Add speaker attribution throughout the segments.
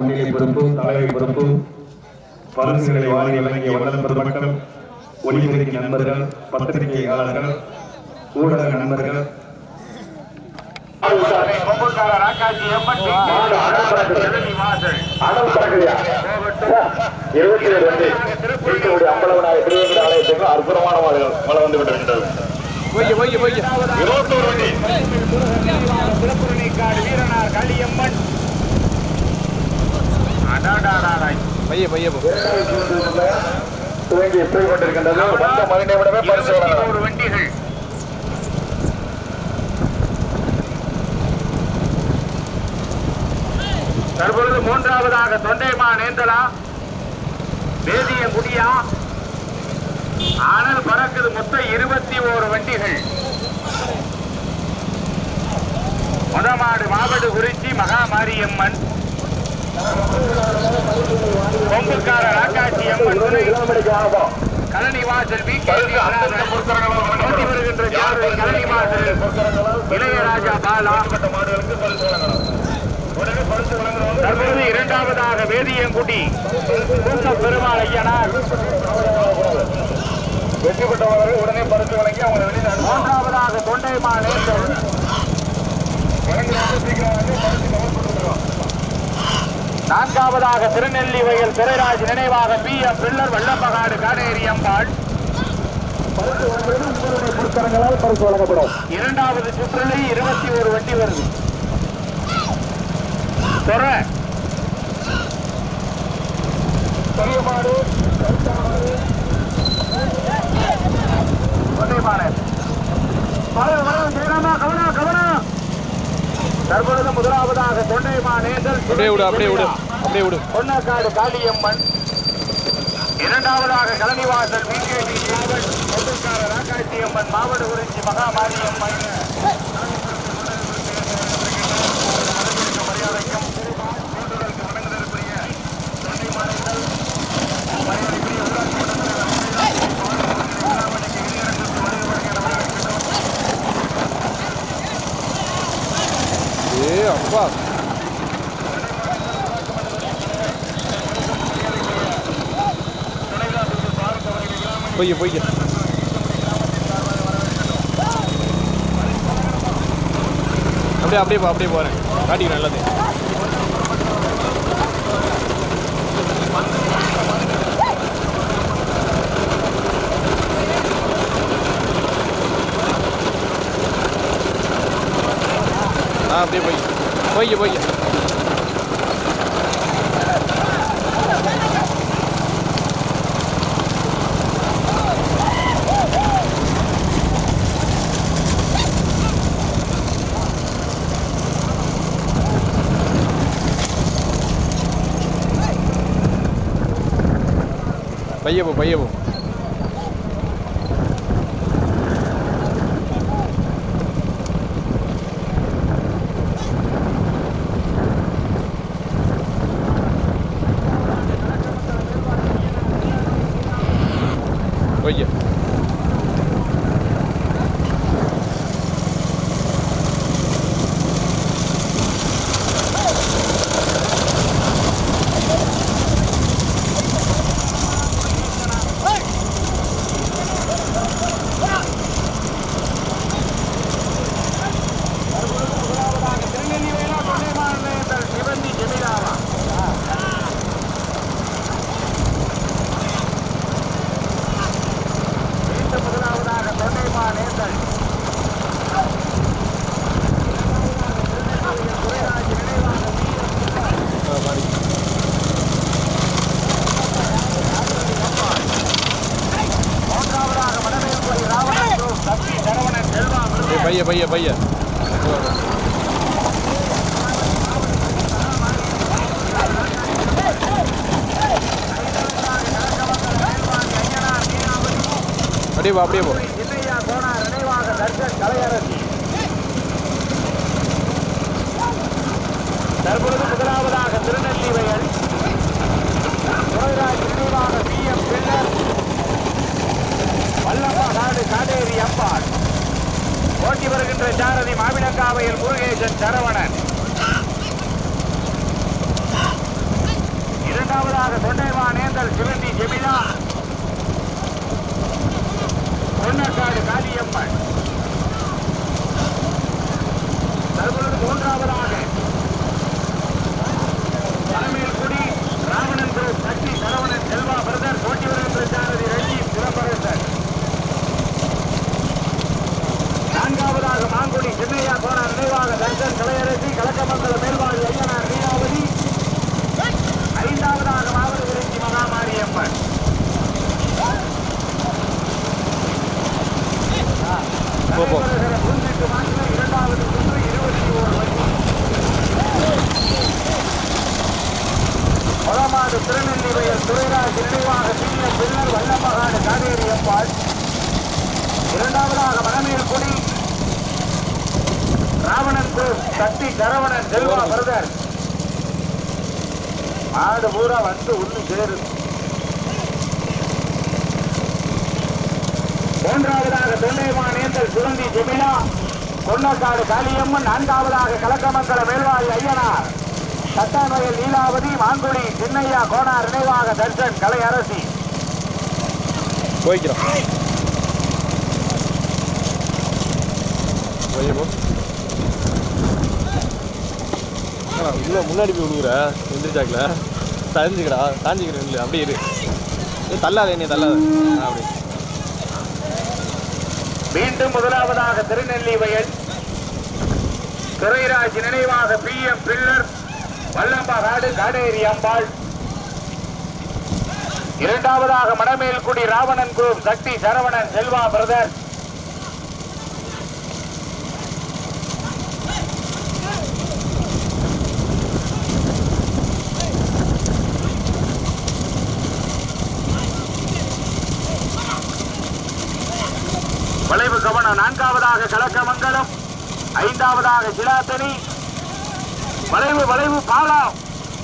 Speaker 1: முன்னிலை பொறுப்பு தலைமை பொறுப்பு பரிசுகளை வாங்கி வழங்கிய வல்லல் பெருமக்கள் ஒளிபெருக்கி நண்பர்கள் பத்திரிகையாளர்கள் ஊடக நண்பர்கள்.
Speaker 2: இருபத்தி ஏழு வந்து திருவேங்கட ஆலயத்துக்கு அற்புதமான மாடுகள் மழை வந்து விட்டிருக்கின்றது இருபத்தோரு வண்டி.
Speaker 3: திருப்புரணிக்காடு வீரனார் காளியம்மன்.
Speaker 4: பைய பைய
Speaker 2: துவங்கி போய் கொண்டிருக்கின்றது. வந்த
Speaker 3: வண்டிகள். தற்பொழுது மூன்றாவதாக தொண்டைமா நேந்தலா. வேதிய குடியா. ஆனால் பறக்குது மொத்தம் இருபத்தி ஓரு வண்டிகள். முதமாடு மாவடு குறிச்சி மகாமாரியம்மன். கொம்புக்கார ராக்காட்சி அம்மன் துணை கழனி வாசல் வி. கே. ஓட்டி வருகின்ற ஜார்வை கழனி வாசல் இளையராஜா பாலா.
Speaker 2: மாடுகளுக்கு உடனே
Speaker 3: தற்போது இரண்டாவதாக வேதியங்குடி. கூட்டி பெருமாள் ஐயனார்.
Speaker 2: வெற்றி பெற்றவர்கள் உடனே பரிசு வழங்கி அவங்க வெளியில்
Speaker 3: மூன்றாவதாக தொண்டைமா நேந்தல்
Speaker 2: சீக்கிரம் வந்து பரிசு கவர்
Speaker 3: நான்காவதாக திருநெல்லி வயல் துறைராஜ் நினைவாக பி எம் பிள்ளர் வெள்ளம்பகாடு காடேரி அம்பாள்.
Speaker 2: வழங்கப்படும்
Speaker 3: இரண்டாவது சுற்றுலை இருபத்தி ஒரு வண்டி வருது. துற
Speaker 2: பெரிய
Speaker 3: கவனம், கவனம். தற்பொழுது முதலாவதாக தொண்டைமா நேந்தல்
Speaker 4: அப்படியே விடு அப்படியே விடு அப்படியே விடு
Speaker 3: பொன்னக்காடு காளியம்மன் இரண்டாவதாக கலனிவாசல் விகேடி யாவல் கொட்டுக்கார ராக்காட்சி அம்மன் மாவட்ட குறிச்சி மகாமாரியம்மன்
Speaker 4: ஏ அப்பா பொய்ய பொய்ய அப்படியே அப்படியே போ அப்படியே போறேன். காட்டிக்கிறேன் நல்லது ஆ அப்படியே போய் போய்க்க போய்க்க பைய
Speaker 3: குரூப் சக்தி சரவணன் செல்வா பிரதர். மாடு பூரா வந்து ஒண்ணு சேரு மூன்றாவதாக தொண்டைமானேந்தல் சுரந்தி ஜெமிலா. பொன்னக்காடு காளியம்மன் நான்காவதாக கலக்கமங்கல மேல்வாய் ஐயனார். சட்டாநோயல் லீலாவதி மாங்குடி சின்னையா கோனார் நினைவாக தர்ஷன் கலை அரசி.
Speaker 4: போய்க்கிறோம். போய் போ ஆ, முன்னாடி போய் விழுகுற எந்திரிச்சாக்கல. சாஞ்சிக்கடா தாஞ்சிக்கிறேன் இல்லை அப்படியே இரு. ஏய், தள்ளாத என்னை தள்ளாத. அப்படி.
Speaker 3: மீண்டும் முதலாவதாக திருநெல்லி வயல் துறைராஜ் நினைவாக பி எம் பிள்ளர் வல்லம்பகாடு காடேரி அம்பாள். இரண்டாவதாக மடமேல்குடி ராவணன் குரூப் சக்தி சரவணன் செல்வா பிரதர் வளைவு கவனம் நான்காவதாக கலக்கமங்கலம் ஐந்தாவதாக சிலாத்தனி வளைவு வளைவு பாலா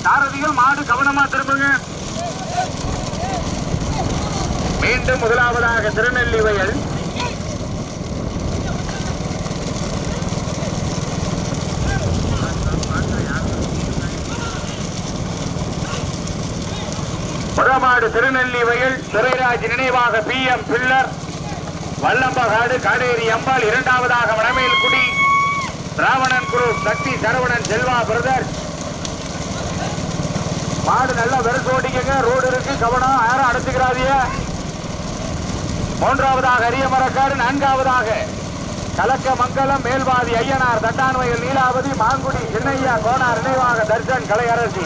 Speaker 3: சாரதிகள் மாடு கவனமா திரும்புங்க. மீண்டும் முதலாவதாக திருநெல்லி வயல் முதமாடு திருநெல்லி வயல் துரைராஜ் நினைவாக P M pillar. Vallampakadu Kateri Ambal இரண்டாவதாக வடமேல்குடி ராவணன் குரு சக்தி சரவணன் செல்வா பிரதர். மாடு நல்லா வெறுசு ஓட்டிக்கங்க. ரோடு இருக்கு. கவனம். யாரும் அடைச்சுக்கிறாதிய மூன்றாவதாக அரியமரக்காடு நான்காவதாக கலக்க மங்கலம் மேல்வாதி ஐயனார் தட்டான்வயல் நீலாவதி மாங்குடி சின்னையா கோனார் நினைவாக தர்ஷன் கலையரசி.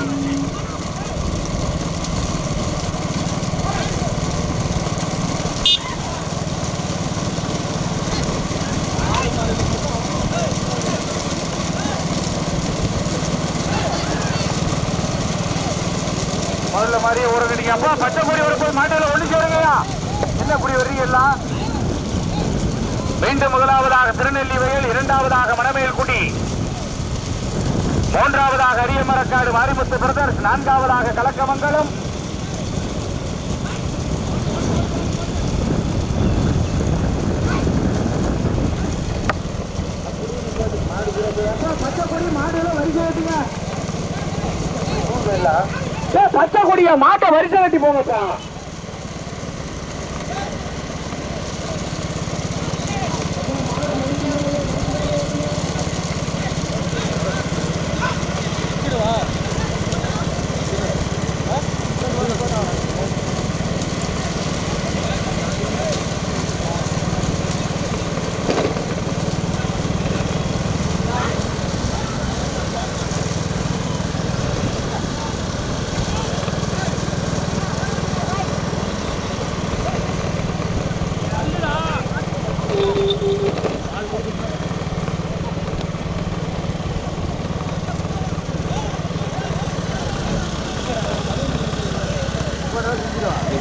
Speaker 3: மாதிரியே ஓடுங்க அப்பா பச்சை கொடி வரும்போது மாட்டில் ஒண்ணு சேருங்கய்யா என்ன குடி வர்றீங்க எல்லாம்? மீண்டும் முதலாவதாக திருநெல்லி வயல் இரண்டாவதாக மணமேல்குடி மூன்றாவதாக அரியமரக்காடு மாரிமுத்து பிரதர்ஸ். நான்காவதாக கலக்கமங்கலம். ஏய், பச்சை கொடிய மாட்டை வரிசை கட்டி போங்கப்பா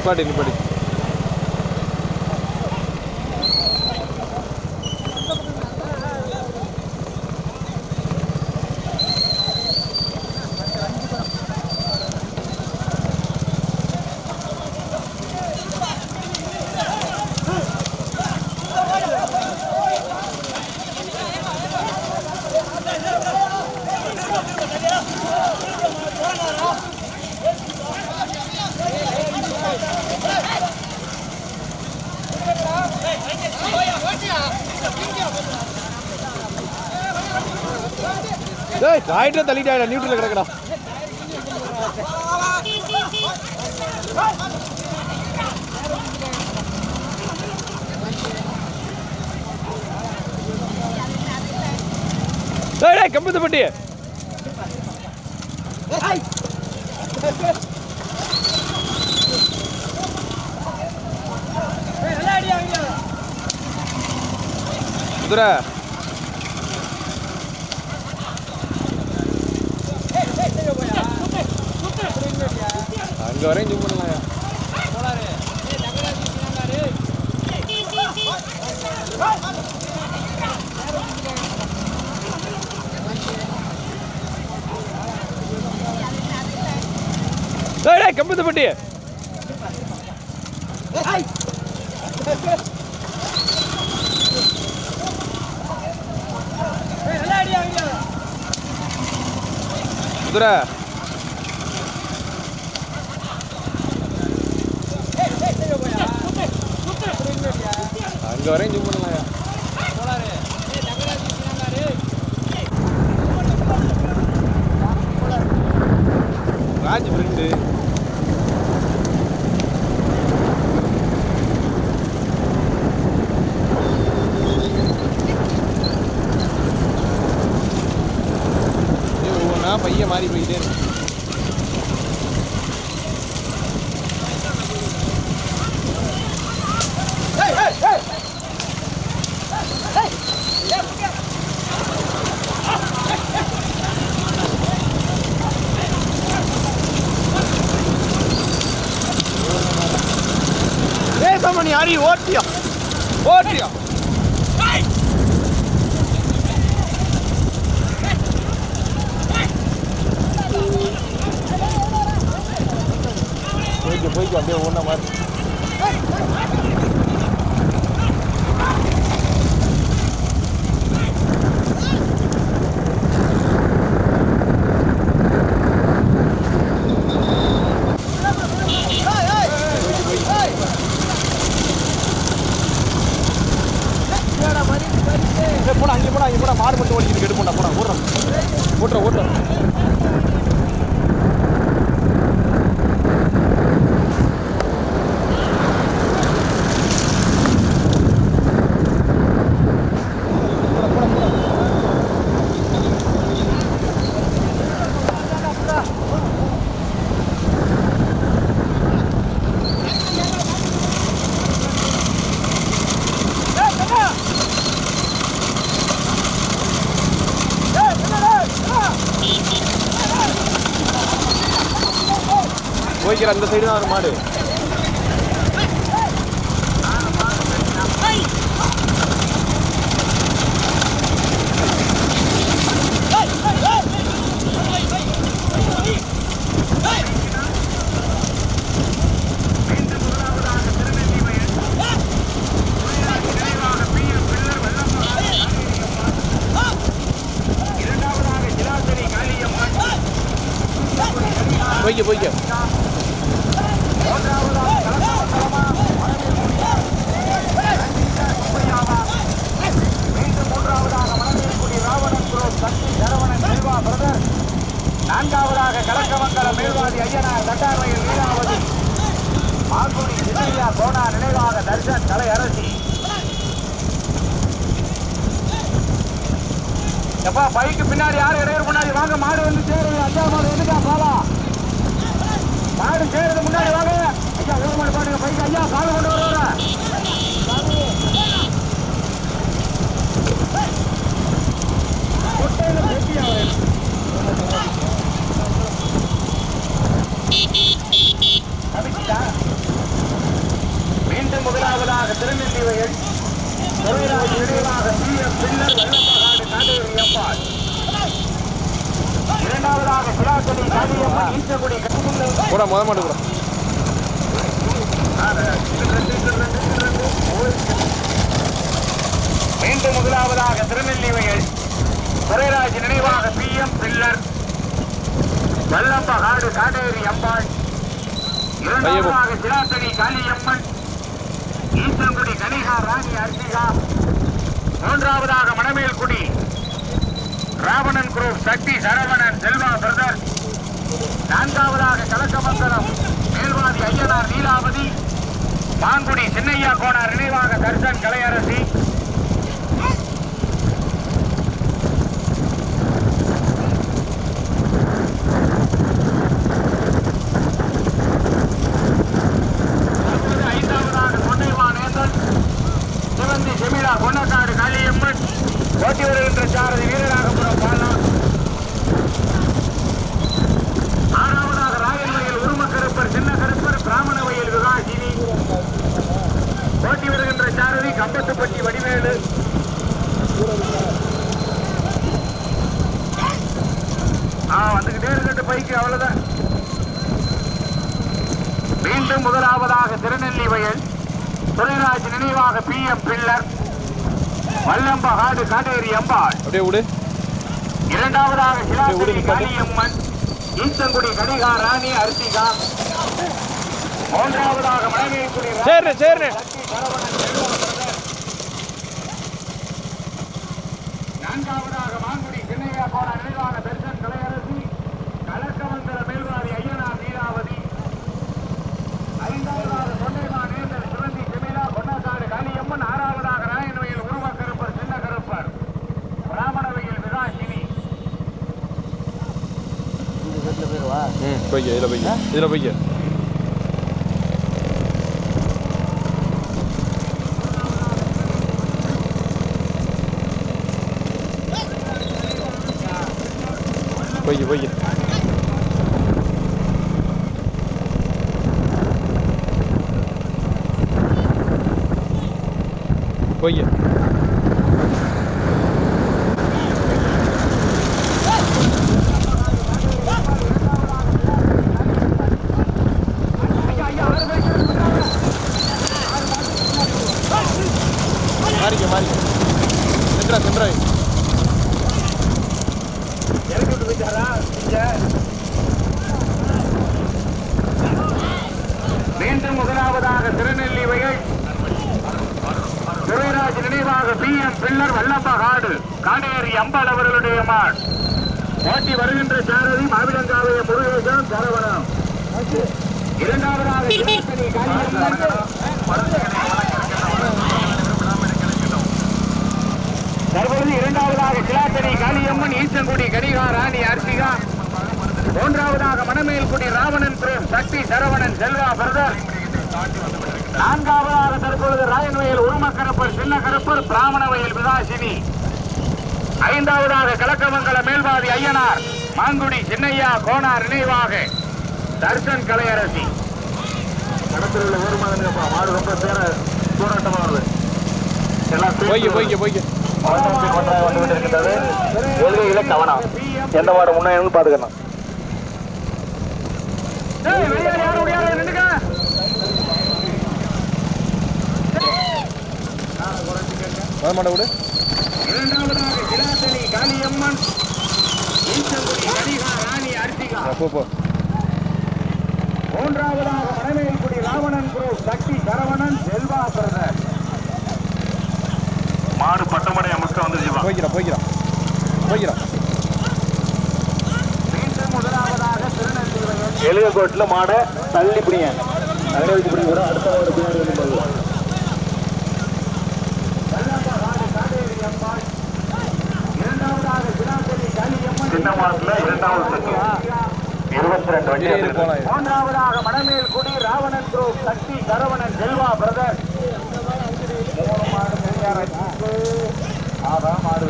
Speaker 4: പാട്ട് പാടില്ല പാടി ராயிட்டே தள்ளிட்டாடா நியூட்ரல் கிடக்கடா. டேய் கம்பத்து பட்டி. குதிரை. அங்கே வரையும் ஜூம் பண்ணலாம் கம்பத்து பட்டி. குதிரை அங்கே வரையும் ஜூம் பண்ணலாம் ராஜ் ஃப்ரெண்டு ஒவ்வொன்றா பையன் மாறி போயிட்டே இருக்கு அரி ஓட்டியா ஓட்டியா போய்க்கு போய்க்கு அப்படியே ஒன்றா மாதிரி ஏய், போடா கார் மட்டும் ஓடிக்கிட்டு கெடு போடா ஓடுறோம் ஓட்டுறோம் ஓட்டுறோம் போய்க்கிற அந்த சைடு தான் ஒரு மாடு போய்க்க போய்க்க
Speaker 3: நான்காவதாக கலக்கமங்கல மேல்வாதி ஐயனார் தட்டார்வையில் நீலாவதி மாங்குடி சின்னையா கோனா நினைவாக தர்ஷன் கலை அரசி எப்பா பைக்கு பின்னாடி யாரும் இடையூறு முன்னாடி வாங்க மாடு வந்து சேருங்க அஞ்சா மாடு வந்துட்டா போலாம் மாடு சேருது முன்னாடி வாங்க ஐயா ஒரு மாடு பாருங்க பைக்கு ஐயா கால் கொண்டு வருவார மீண்டும் முதலாவதாக திருநெல்வேலியில் தொழிலாளர் இடையிலாக சிறிய பின்னர் வெள்ளப்பகாடு காட்டூர் எம்பாள் இரண்டாவதாக சிலாக்கடி காளியம்மன் ஈச்சக்குடி கட்டுமுள்ள
Speaker 4: போடா முத மாடு கூட
Speaker 3: மீண்டும் முதலாவதாக திருநெல்வேலியில் துரைராஜ் நினைவாக P M pillar. Vellappakadu Katteri Ambal. இரண்டாவதாக சிலாக்கடி காளியம்மன். ராணி அர்த்திகா மூன்றாவதாக மணமேல்குடி ராவணன் குரூப் சக்தி சரவணன் செல்வா பிரதர். நான்காவதாக கலக்கமங்கலம் மேல்வாதி ஐயனார் நீலாவதி. மாங்குடி சின்னையா கோனார் நினைவாக தர்சன் கலையரசி. வருகின்ற சாரதி வீரராகபுரம் பாலா ஆறாவதாக ராயன் வயல் உரும கருப்பர் சின்ன கருப்பர் பிராமண வயல் விகாசினி. ஓட்டி வருகின்ற சாரதி கம்பத்துப்பட்டி வடிவேலு. ஆ வந்துகிட்டே இருக்கட்டு பைக்கு அவ்வளவுதான். மீண்டும் முதலாவதாக திருநெல்லி வயல் துறைராஜ் நினைவாக P M pillar. Pillar Vallampakadu Kateri Ambal.
Speaker 4: அப்படியே விடு.
Speaker 3: இரண்டாவதாக சிலாசரி. காளியம்மன் ஈச்சங்குடி கடிகா ராணி அர்த்திகா. மூன்றாவதாக மனைவிக்குடி
Speaker 4: சரிண்ணே சரிண்ணே
Speaker 3: நான்காவதாக மாங்குடி சின்னையா போன நினைவான பெருசன் கலையரசி கலக்கமங்கல மேல்வாரி ஐயனார் நீராவதி ஐந்தாவதாக தொண்டைமா நேந்தர் சிவந்தி செமிலா பொன்னக்காடு காளியம்மன் ஆறாவதாக ராயனவையில் உருவ கருப்பர் சின்ன கருப்பர் பிராமணவையில் விதாசினி
Speaker 4: ம் போய்க்க இதில் போய்க்க இதில் போய்க்க போய்க்க போய்க்க போய்க்க மாறிக்க மாறிக்க சென்றா சென்றா
Speaker 3: இறக்கிட்டு போயிட்டாரா இங்க மீண்டும் முதலாவதாக திருநெல்லி வயல் துரைராஜ் நினைவாக பி எம் பிள்ளர் வல்லம்பகாடு காடேரி அம்பாள் அவர்களுடைய மாட் ஓட்டி வருகின்ற சாரதி மாவிலங்காவைய முருகேசன் சரவணம் இரண்டாவதாக சிவகங்கை காளியம்மன் தற்பொழுது இரண்டாவதாக கிளாத்தனி காளியம்மன் ஈச்சங்குடி கடிகா ராணி அர்த்திகா மூன்றாவதாக மணமேல்குடி ராவணன் பிரேம் சக்தி சரவணன் செல்வா பிரதர். நான்காவதாக தற்பொழுது ராயன்வயல் உருமக்கரப்பர் சின்ன கருப்பர் பிராமணவயல் விதாசினி ஐந்தாவதாக கலக்கமங்கல மேல்வாதி ஐயனார் மாங்குடி சின்னையா கோனார் நினைவாக. தர்சன் கலையரசி. கடத்தில் உள்ள ஒரு மாடு ரொம்ப பேர போராட்டமானது எல்லாம்
Speaker 4: போய்க்க போய்க்க.
Speaker 3: எல்கையில கவனம் எந்த வார்டு முன்னே பாத்துக்கலாம்
Speaker 4: வர மாட்டே விடு
Speaker 3: இரண்டாவதாக கிளாத்தனி காளியம்மன் ஈச்சங்குடி ராணி அர்த்திகா
Speaker 4: போ
Speaker 3: மூன்றாவதாக மணமேல்குடி ராவணன் குரூப் சக்தி சரவணன் செல்வா பிரதர். மாடு பட்டமடை அமுக்க வந்து ஜீவா
Speaker 4: போய்க்கிறா போய்க்கிறா. போய்க்கிறா.
Speaker 3: மீண்டும் முதலாவதாக திருநெல்வேலி
Speaker 1: எழுகோட்டில் மாடை தள்ளி பிடிங்க. வச்சு பிடிங்க. அடுத்த ஒரு பின்னாடி.
Speaker 3: மூன்றாவதாக மணமேல்குடி ராவணன் குரூப் சக்தி சரவணன் செல்வா பிரதர். மூணு மாடு பெரியாராய்ச்சி. ஆதான் மாடு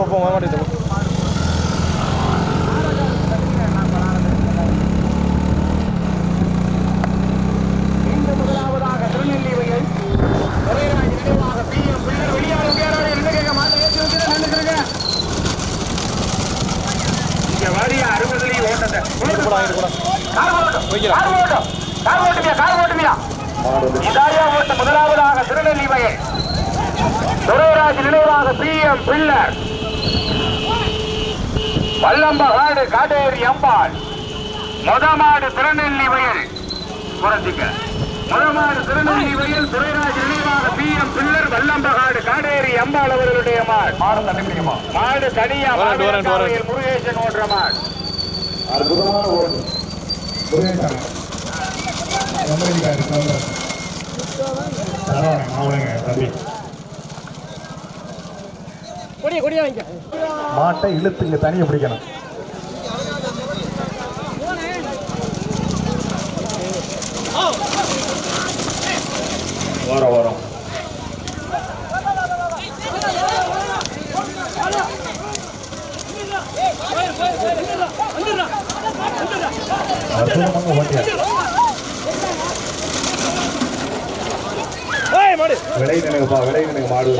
Speaker 4: போ வர மாட்டேங்குது
Speaker 3: முதலாவதாக திருநெல்வேலியில் துரைராஜ் நினைவாக பி எம் பிள்ளர் வெளியாளர் வெளியாளர் என்ன கேட்க மாட்டேன் ஏற்றி வச்சு நின்றுக்கிறேங்க இங்க வாரிய அறுபதுலயும் ஓட்டத்தை
Speaker 4: இரு போடா இரு போடா
Speaker 3: கார் ஓட்டம்
Speaker 4: போய்க்கிறா.
Speaker 3: கார் ஓட்டம் கார் ஓட்டுமியா கார் ஓட்டுமியா முதலாவதாக திருநெல்வேலியில் துரைராஜ் நினைவாக பி எம் வல்லம்பகாடு காடேரி அம்பாள். முதமாடு திருநெல்லி வயல் முதமாடு திருநெல்லி வயல் துரைராஜ் நினைவாக பி எம் வல்லம்பகாடு காடேரி அம்பாள் அவர்களுடைய மாடு.
Speaker 2: மாடு
Speaker 3: தனியா முருகேசன் ஓடுற மாடு.
Speaker 1: அற்புதமான ஓட்டு. தம்பி மாட்டை இழுத்து இங்க தனியை பிடிக்கணும். அற்புதமாக ஓட்டியார் விலை நினைவுப்பா விலை நினைவு மாடு